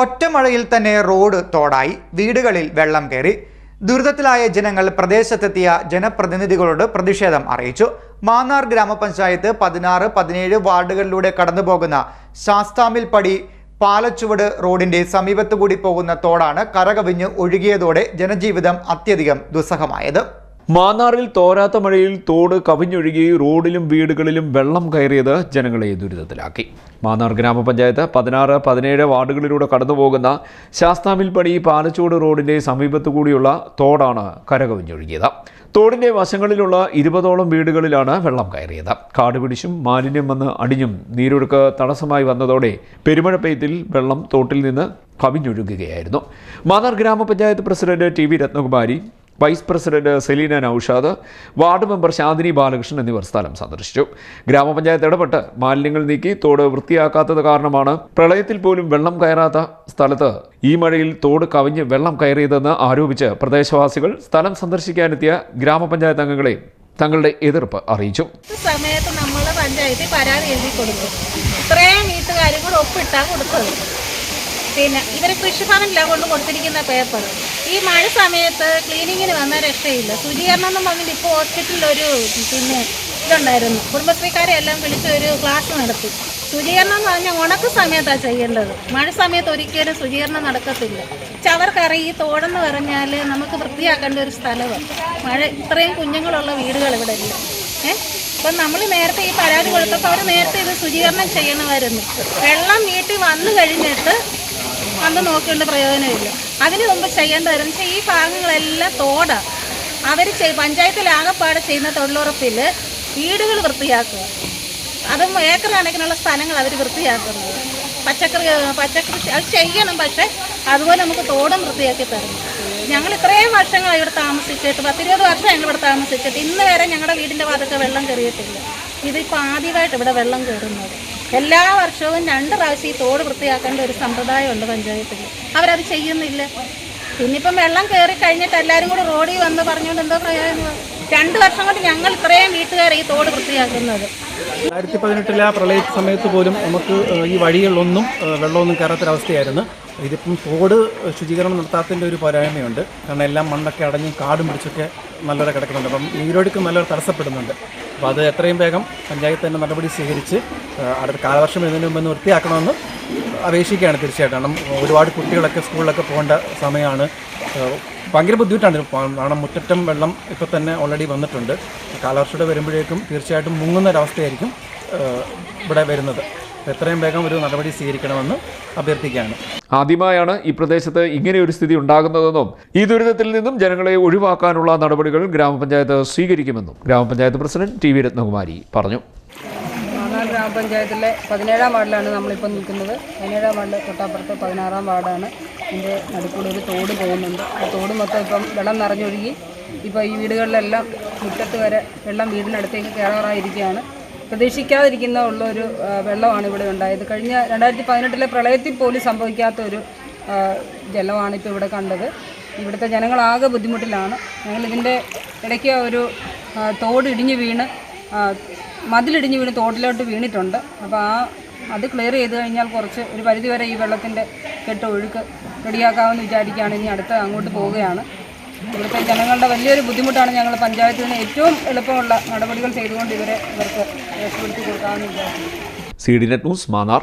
ഒറ്റമഴയിൽ തന്നെ റോഡ് തോടായി വീടുകളിൽ വെള്ളം കയറി. ദുരിതത്തിലായ ജനങ്ങൾ പ്രദേശത്തെത്തിയ ജനപ്രതിനിധികളോട് പ്രതിഷേധം അറിയിച്ചു. മാന്നാർ ഗ്രാമപഞ്ചായത്ത് പതിനാറ് പതിനേഴ് വാർഡുകളിലൂടെ കടന്നുപോകുന്ന ശാസ്താമിൽപ്പടി പാലച്ചുവട് റോഡിന്റെ സമീപത്തുകൂടി പോകുന്ന തോടാണ് കരകവിഞ്ഞ് ഒഴുകിയതോടെ ജനജീവിതം അത്യധികം ദുസ്സഹമായത്. മാന്നാറിൽ തോരാത്ത മഴയിൽ തോട് കവിഞ്ഞൊഴുകി റോഡിലും വീടുകളിലും വെള്ളം കയറിയത് ജനങ്ങളെ ദുരിതത്തിലാക്കി. മാന്നാർ ഗ്രാമപഞ്ചായത്ത് പതിനാറ് പതിനേഴ് വാർഡുകളിലൂടെ കടന്നുപോകുന്ന ശാസ്താമിൽപ്പടി പാലച്ചോട് റോഡിന്റെ സമീപത്തു കൂടിയുള്ള തോടാണ് കരകവിഞ്ഞൊഴുകിയത്. തോടിന്റെ വശങ്ങളിലുള്ള ഇരുപതോളം വീടുകളിലാണ് വെള്ളം കയറിയത്. കാട് പിടിച്ചും മാലിന്യം വന്ന് അടിഞ്ഞും നീരൊഴുക്ക് തടസ്സമായി വന്നതോടെ പെരുമഴ പെയ്ത്തിൽ വെള്ളം തോട്ടിൽ നിന്ന് കവിഞ്ഞൊഴുകുകയായിരുന്നു. മാന്നാർ ഗ്രാമപഞ്ചായത്ത് president T V Ratnakumari vice president Selina Naushad ward member Shanthini Balakrishnan എന്നിവർ സ്ഥലം സന്ദർശിച്ചു. ഗ്രാമപഞ്ചായത്ത് ഇടപെട്ട് മാലിന്യങ്ങൾ നീക്കി തോട് വൃത്തിയാക്കാത്തത് കാരണമാണ് പ്രളയത്തിൽ പോലും വെള്ളം കയറാത്ത സ്ഥലത്ത് ഈ മഴയിൽ തോട് കവിഞ്ഞ് വെള്ളം കയറിയതെന്ന് ആരോപിച്ച് പ്രദേശവാസികൾ സ്ഥലം സന്ദർശിക്കാനെത്തിയ ഗ്രാമപഞ്ചായത്ത് അംഗങ്ങളെ തങ്ങളുടെ എതിർപ്പ് അറിയിച്ചു. സമയത്ത് നമ്മൾ പഞ്ചായത്തിൽ പരാതി എഴുതി കൊടുക്കും ഇത്രയും വീട്ടുകാരും കൂടെ ഒപ്പിട്ടാണ് കൊടുത്തത്. പിന്നെ ഇവർ കൃഷിഭവനിലാണ് കൊണ്ട് കൊടുത്തിരിക്കുന്ന പേപ്പർ ഈ മഴ സമയത്ത് ക്ലീനിങ്ങിന് വന്ന രക്ഷയില്ല. ശുചീകരണം എന്ന് പറഞ്ഞിട്ട് ഇപ്പോൾ ഹോസ്പിറ്റലിൽ ഒരു പിന്നെ ഇതുണ്ടായിരുന്നു. കുടുംബശ്രീക്കാരെ എല്ലാം വിളിച്ച് ഒരു ക്ലാസ് നടത്തി. ശുചീകരണം എന്ന് പറഞ്ഞാൽ ഉണക്ക് സമയത്താണ് ചെയ്യേണ്ടത്. മഴ സമയത്ത് ഒരിക്കലും ശുചീകരണം നടക്കത്തില്ല. ചവർക്കറി ഈ തോടെന്ന് പറഞ്ഞാൽ നമുക്ക് വൃത്തിയാക്കേണ്ട ഒരു സ്ഥലമാണ് മഴ ഇത്രയും കുഞ്ഞുങ്ങളുള്ള വീടുകൾ ഇവിടെ ഇല്ല. അപ്പം നമ്മൾ നേരത്തെ ഈ പരാതി കൊടുത്തപ്പോൾ അവർ നേരത്തെ ഇത് ശുചീകരണം ചെയ്യണമായിരുന്നു. വെള്ളം വീട്ടിൽ വന്നു കഴിഞ്ഞിട്ട് വന്ന് നോക്കേണ്ട പ്രയോജനമില്ല. അതിന് മുമ്പ് ചെയ്യേണ്ടതെന്ന് വെച്ചാൽ ഈ ഭാഗങ്ങളെല്ലാം തോടാ. അവർ പഞ്ചായത്തിൽ ആകെപ്പാടെ ചെയ്യുന്ന തൊഴിലുറപ്പിൽ വീടുകൾ വൃത്തിയാക്കുക. അതും ഏക്കർ കണക്കിനുള്ള സ്ഥലങ്ങൾ അവർ വൃത്തിയാക്കുന്നത്. പച്ചക്കറി പച്ചക്കറി അത് ചെയ്യണം. പക്ഷേ അതുപോലെ നമുക്ക് തോടും വൃത്തിയാക്കി തരണം. ഞങ്ങൾ ഇത്രയും വർഷങ്ങളായി ഇവിടെ താമസിച്ചിട്ട് പത്തിരുപത് വർഷം ഞങ്ങൾ ഇവിടെ താമസിച്ചിട്ട് ഇന്ന് വരെ ഞങ്ങളുടെ വീടിന്റെ ഭാഗത്തൊക്കെ വെള്ളം കയറിയിട്ടില്ല. ഇതിപ്പോൾ ആദ്യമായിട്ട് ഇവിടെ വെള്ളം കയറുന്നത്. എല്ലാ വർഷവും രണ്ട് പ്രാവശ്യം ഈ തോട് വൃത്തിയാക്കേണ്ട ഒരു സമ്പ്രദായമുണ്ട് പഞ്ചായത്തിൽ. അവരത് ചെയ്യുന്നില്ല. പിന്നിപ്പം വെള്ളം കയറി കഴിഞ്ഞിട്ട് എല്ലാവരും കൂടി റോഡിൽ വന്ന് പറഞ്ഞുകൊണ്ട് എന്തോ പ്രയോജനം രണ്ട് വർഷം കൊണ്ട് ഞങ്ങൾ ഇത്രയും വീട്ടുകാർ ഈ തോട് വൃത്തിയാക്കുന്നത്. രണ്ടായിരത്തി പതിനെട്ടിലെ ആ പ്രളയ സമയത്ത് പോലും നമുക്ക് ഈ വഴികളിലൊന്നും വെള്ളമൊന്നും കയറാത്തൊരവസ്ഥയായിരുന്നു. ഇതിപ്പം തോട് ശുചീകരണം നടത്താത്തതിന്റെ ഒരു പോരായ്മയുണ്ട്. കാരണം എല്ലാം മണ്ണൊക്കെ അടഞ്ഞും കാടും പിടിച്ചൊക്കെ നല്ലവരെ കിടക്കുന്നുണ്ട്. അപ്പം നീരൊഴുക്ക് നല്ലപോലെ തടസ്സപ്പെടുന്നുണ്ട്. അപ്പോൾ അത് എത്രയും വേഗം പഞ്ചായത്ത് തന്നെ നടപടി സ്വീകരിച്ച് അടുത്ത കാലവർഷം എന്നതിന് മുമ്പ് വൃത്തിയാക്കണമെന്ന് അപേക്ഷിക്കുകയാണ് തീർച്ചയായിട്ടും. കാരണം ഒരുപാട് കുട്ടികളൊക്കെ സ്കൂളിലൊക്കെ പോകേണ്ട സമയമാണ്. ഭയങ്കര ബുദ്ധിമുട്ടാണ്. കാരണം മുറ്ററ്റം വെള്ളം ഇപ്പോൾ തന്നെ ഓൾറെഡി വന്നിട്ടുണ്ട്. കാലവർഷയുടെ വരുമ്പോഴേക്കും തീർച്ചയായിട്ടും മുങ്ങുന്ന ഒരവസ്ഥയായിരിക്കും ഇവിടെ വരുന്നത്. എത്രയും വേഗം ഒരു നടപടി സ്വീകരിക്കണമെന്ന് അഭ്യർത്ഥിക്കുകയാണ്. ആദ്യമായാണ് ഈ പ്രദേശത്ത് ഇങ്ങനെയൊരു ഒരു സ്ഥിതി ഉണ്ടാകുന്നതെന്നും ഈ ദുരിതത്തിൽ നിന്നും ജനങ്ങളെ ഒഴിവാക്കാനുള്ള നടപടികൾ ഗ്രാമപഞ്ചായത്ത് സ്വീകരിക്കുമെന്നും ഗ്രാമപഞ്ചായത്ത് പ്രസിഡന്റ് ടി വി രത്നകുമാരി പറഞ്ഞു. ഗ്രാമപഞ്ചായത്തിലെ പതിനേഴാം വാർഡിലാണ് നമ്മളിപ്പോൾ നിൽക്കുന്നത്. പതിനേഴാം വാർഡ് തൊട്ടപ്പുറത്ത് പതിനാറാം വാർഡാണ്. ഇതിന്റെ നടുക്കൂടെ ഒരു തോട് പോകുന്നുണ്ട്. ആ തോട് മൊത്തം ഇപ്പം വെള്ളം നിറഞ്ഞൊഴുകി. ഇപ്പോൾ ഈ വീടുകളിലെല്ലാം മുറ്റത്ത് വരെ വെള്ളം വീടിനടുത്തേക്ക് കയറാറായിരിക്കുകയാണ്. പ്രതീക്ഷിക്കാതിരിക്കുന്ന ഉള്ള ഒരു വെള്ളമാണ് ഇവിടെ ഉണ്ടായത്. കഴിഞ്ഞ രണ്ടായിരത്തി പതിനെട്ടിലെ പ്രളയത്തിൽ പോലും സംഭവിക്കാത്ത ഒരു ജലമാണ് ഇപ്പോൾ ഇവിടെ കണ്ടത്. ഇവിടുത്തെ ജനങ്ങളാകെ ബുദ്ധിമുട്ടിലാണ്. ഞങ്ങളിതിന്റെ ഇടയ്ക്ക് ഒരു തോട് ഇടിഞ്ഞ് വീണ് മതിലിടിഞ്ഞ് വീണ് തോട്ടിലോട്ട് വീണിട്ടുണ്ട്. അപ്പോൾ ആ അത് ക്ലിയർ ചെയ്ത് കഴിഞ്ഞാൽ കുറച്ച് ഒരു പരിധിവരെ ഈ വെള്ളത്തിന്റെ കെട്ട് ഒഴുക്ക് റെഡിയാക്കാമെന്ന് വിചാരിക്കുകയാണ്. ഇനി അടുത്ത് അങ്ങോട്ട് പോവുകയാണ്. ഇവിടുത്തെ ജനങ്ങളുടെ വലിയൊരു ബുദ്ധിമുട്ടാണ് ഞങ്ങൾ പഞ്ചായത്തിന് ഏറ്റവും എളുപ്പമുള്ള നടപടികൾ ചെയ്തുകൊണ്ട് ഇവരെ ഇവർക്ക് രക്ഷപ്പെടുത്തി കൊടുക്കാമെന്ന് വിചാരിക്കുന്നു. C D net news Mannar.